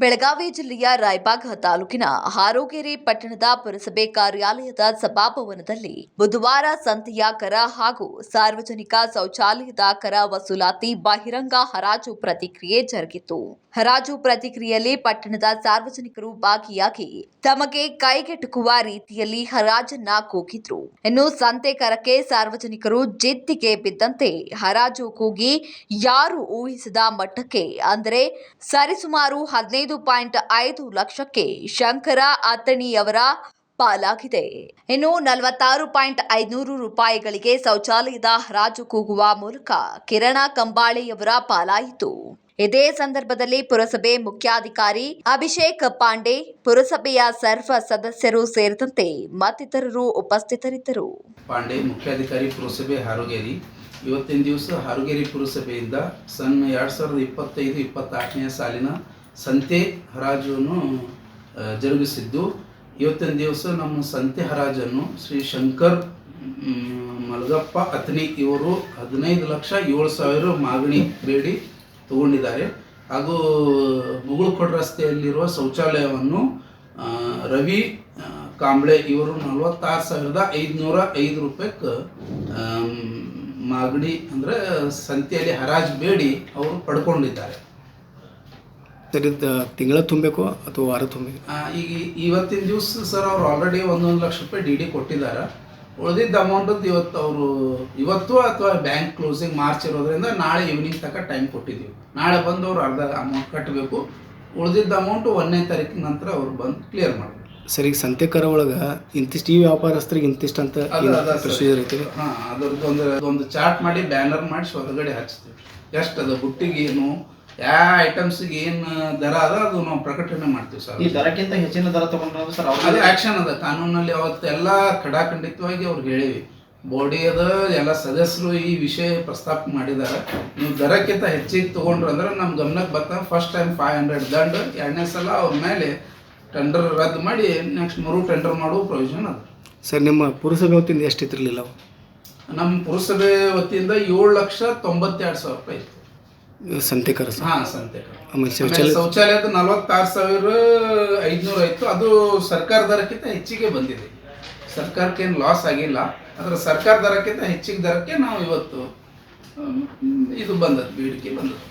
ಬೆಳಗಾವಿ ಜಿಲ್ಲೆಯ ರಾಯಬಾಗ ತಾಲೂಕಿನ ಹಾರೋಗೆರೆ ಪಟ್ಟಣದ ಪುರಸಭೆ ಕಾರ್ಯಾಲಯದ ಸಭಾಭವನದಲ್ಲಿ ಬುಧವಾರ ಸಂತೆಯ ಕರ ಹಾಗೂ ಸಾರ್ವಜನಿಕ ಶೌಚಾಲಯದ ಕರ ವಸೂಲಾತಿ ಬಹಿರಂಗ ಹರಾಜು ಪ್ರತಿಕ್ರಿಯೆ ಜರುಗಿತು. ಹರಾಜು ಪ್ರತಿಕ್ರಿಯೆಯಲ್ಲಿ ಪಟ್ಟಣದ ಸಾರ್ವಜನಿಕರು ಭಾಗಿಯಾಗಿ ತಮಗೆ ಕೈಗೆಟುಕುವ ರೀತಿಯಲ್ಲಿ ಹರಾಜನ್ನ ಕೂಗಿದ್ರು. ಇನ್ನು ಸಂತೆ ಕರಕ್ಕೆ ಸಾರ್ವಜನಿಕರು ಜಿದ್ದಿಗೆ ಬಿದ್ದಂತೆ ಹರಾಜು ಕೂಗಿ ಯಾರು ಊಹಿಸದ ಮಟ್ಟಕ್ಕೆ ಅಂದರೆ ಸರಿಸುಮಾರು ಹದಿನೈದು ಪಾಯಿಂಟ್ ಐದು ಲಕ್ಷಕ್ಕೆ ಶಂಕರ ಅತ್ತಣಿಯವರ ಪಾಲಾಗಿದೆ. ಇನ್ನು ನಲವತ್ತಾರು ಪಾಯಿಂಟ್ ಐದುನೂರು ರೂಪಾಯಿಗಳಿಗೆ ಶೌಚಾಲಯದ ಹರಾಜು ಕೂಗುವ ಮೂಲಕ ಕಿರಣ ಕಂಬಾಳೆಯವರ ಪಾಲಾಯಿತು. ಇದೇ ಸಂದರ್ಭದಲ್ಲಿ ಪುರಸಭೆ ಮುಖ್ಯಾಧಿಕಾರಿ ಅಭಿಷೇಕ್ ಪಾಂಡೆ, ಪುರಸಭೆಯ ಸರ್ವ ಸದಸ್ಯರು ಸೇರಿದಂತೆ ಮತ್ತಿತರರು ಉಪಸ್ಥಿತರಿದ್ದರು. ಪಾಂಡೆ, ಮುಖ್ಯಾಧಿಕಾರಿ, ಪುರಸಭೆ, ಹಾರೋಗೇರಿ. ಇವತ್ತಿನ ದಿವಸ ಹಾರೋಗೇರಿ ಪುರಸಭೆಯಿಂದ ಸನ್ ಎರಡ್ ಸಾವಿರದ ಇಪ್ಪತ್ತೈದು, ಇಪ್ಪತ್ತಾರನೇ ಸಾಲಿನ ಸಂತೆ ಹರಾಜನ್ನು ಜರುಗಿಸಿದ್ದು. ಇವತ್ತಿನ ದಿವಸ ನಮ್ಮ ಸಂತೆ ಹರಾಜನ್ನು ಶ್ರೀ ಶಂಕರ್ ಮಲಗಪ್ಪ ಅತ್ನಿ ಇವರು ಹದಿನೈದು ಲಕ್ಷ ಏಳು ಸಾವಿರ ಮಾಗಣಿ ಬೇಡಿ ತಗೊಂಡಿದ್ದಾರೆ. ಹಾಗೂ ಮುಗುಳ್ಕೊಡ್ ರಸ್ತೆಯಲ್ಲಿರುವ ಶೌಚಾಲಯವನ್ನು ರವಿ ಕಾಂಬ್ಳೆ ಇವರು ನಲವತ್ತಾರು ಸಾವಿರದ ಐದುನೂರ ಐದು ರೂಪಾಯಿಗೆ ಮಾಗಡಿ ಅಂದರೆ ಸಂತೆಯಲ್ಲಿ ಹರಾಜು ಬೇಡಿ ಅವರು ಪಡ್ಕೊಂಡಿದ್ದಾರೆ. ಸರ್ ಇದು ತಿಂಗಳ ತುಂಬಬೇಕು ಅಥವಾ ವಾರ ತುಂಬಬೇಕು ಈಗ ಇವತ್ತಿನ ದಿವಸ ಸರ್ ಅವ್ರು ಆಲ್ರೆಡಿ ಒಂದೊಂದು ಲಕ್ಷ ರೂಪಾಯಿ ಡಿ ಡಿ ಕೊಟ್ಟಿದ್ದಾರೆ. ಉಳಿದಿದ್ದ ಅಮೌಂಟದ್ದು ಇವತ್ತು ಅವರು ಇವತ್ತು ಅಥವಾ ಬ್ಯಾಂಕ್ ಕ್ಲೋಸಿಂಗ್ ಮಾರ್ಚ್ ಇರೋದ್ರಿಂದ ನಾಳೆ ಈವ್ನಿಂಗ್ ತನಕ ಟೈಮ್ ಕೊಟ್ಟಿದ್ದೀವಿ. ನಾಳೆ ಬಂದು ಅವ್ರು ಅರ್ಧ ಅಮೌಂಟ್ ಕಟ್ಟಬೇಕು ಉಳಿದಿದ್ದ ಅಮೌಂಟು ಒಂದನೇ ತಾರೀಕಿನ ನಂತರ ಅವ್ರು ಬಂದು ಕ್ಲಿಯರ್ ಮಾಡಬೇಕು. ಸರ್ ಈಗ ಸಂತೆ ಕರ ಒಳಗೆ ಇಂತಿಷ್ಟು ಈ ವ್ಯಾಪಾರಸ್ಥರಿಗೆ ಇಂತಿಷ್ಟು ಅಂತ ಪ್ರೊಸೀಜರ್ ಐತಿ? ಹಾಂ ಅದ್ರದ್ದು ಒಂದು ಒಂದು ಚಾರ್ಟ್ ಮಾಡಿ ಬ್ಯಾನರ್ ಮಾಡಿಸಿ ಹೊರಗಡೆ ಹಚ್ತೀವಿ. ಎಷ್ಟು ಅದು ಹುಟ್ಟಿಗೇನು ಏನು ಯಾವ ಐಟಮ್ಸ್ಗೆ ಏನು ದರ ಅದ ಅದು ನಾವು ಪ್ರಕಟಣೆ ಮಾಡ್ತೀವಿ ಸರ್. ಈ ದರಕ್ಕಿಂತ ಹೆಚ್ಚಿನ ದರ ತಗೊಂಡ್ರೆ ಸರ್ ಅದು ಆಕ್ಷನ್ ಅದ. ಕಾನೂನಲ್ಲಿ ಅವತ್ತೆಲ್ಲ ಖಡಾಖಂಡಿತವಾಗಿ ಅವ್ರಿಗೆ ಹೇಳಿವಿ. ಬಾಡಿ ಅದ ಎಲ್ಲ ಸದಸ್ಯರು ಈ ವಿಷಯ ಪ್ರಸ್ತಾಪ ಮಾಡಿದ್ದಾರೆ ನೀವು ದರಕ್ಕಿಂತ ಹೆಚ್ಚಿಗೆ ತೊಗೊಂಡ್ರು ಅಂದ್ರೆ ನಮ್ಮ ಗಮನಕ್ಕೆ ಬರ್ತಾ ಫಸ್ಟ್ ಟೈಮ್ ಫೈವ್ ಹಂಡ್ರೆಡ್ ದಂಡ ಎರಡನೇ ಸಲ ಅವ್ರ ಮೇಲೆ ಟೆಂಡರ್ ರದ್ದು ಮಾಡಿ ನೆಕ್ಸ್ಟ್ ಮರು ಟೆಂಡರ್ ಮಾಡುವ ಪ್ರೊವಿಷನ್ ಅದ. ಸರ್ ನಿಮ್ಮ ಪುರಸಭೆ ವತಿಯಿಂದ ಎಷ್ಟು ಇತ್ತಿರಲಿಲ್ಲ ನಮ್ಮ ಪುರಸಭೆ ವತಿಯಿಂದ ಏಳು ಲಕ್ಷ ತೊಂಬತ್ತೆರಡು ಸಾವಿರ ರೂಪಾಯಿ ಇತ್ತು. ಸಂತೆ ಕರ ಸರ್. ಹಾಂ ಸಂತೆ ಆಮೇಲೆ ಶೌಚಾಲಯ ಶೌಚಾಲಯದ ನಲವತ್ತಾರು ಸಾವಿರ ಐದುನೂರು ಆಯಿತು ಅದು ಸರ್ಕಾರ ದರಕ್ಕಿಂತ ಹೆಚ್ಚಿಗೆ ಬಂದಿದೆ. ಸರ್ಕಾರಕ್ಕೆ ಏನು ಲಾಸ್ ಆಗಿಲ್ಲ. ಅದರ ಸರ್ಕಾರ ದರಕ್ಕಿಂತ ಹೆಚ್ಚಿಗೆ ದರಕ್ಕೆ ನಾವು ಇವತ್ತು ಇದು ಬಂದದ್ದು ಬೇಡಿಕೆ ಬಂದದ್ದು.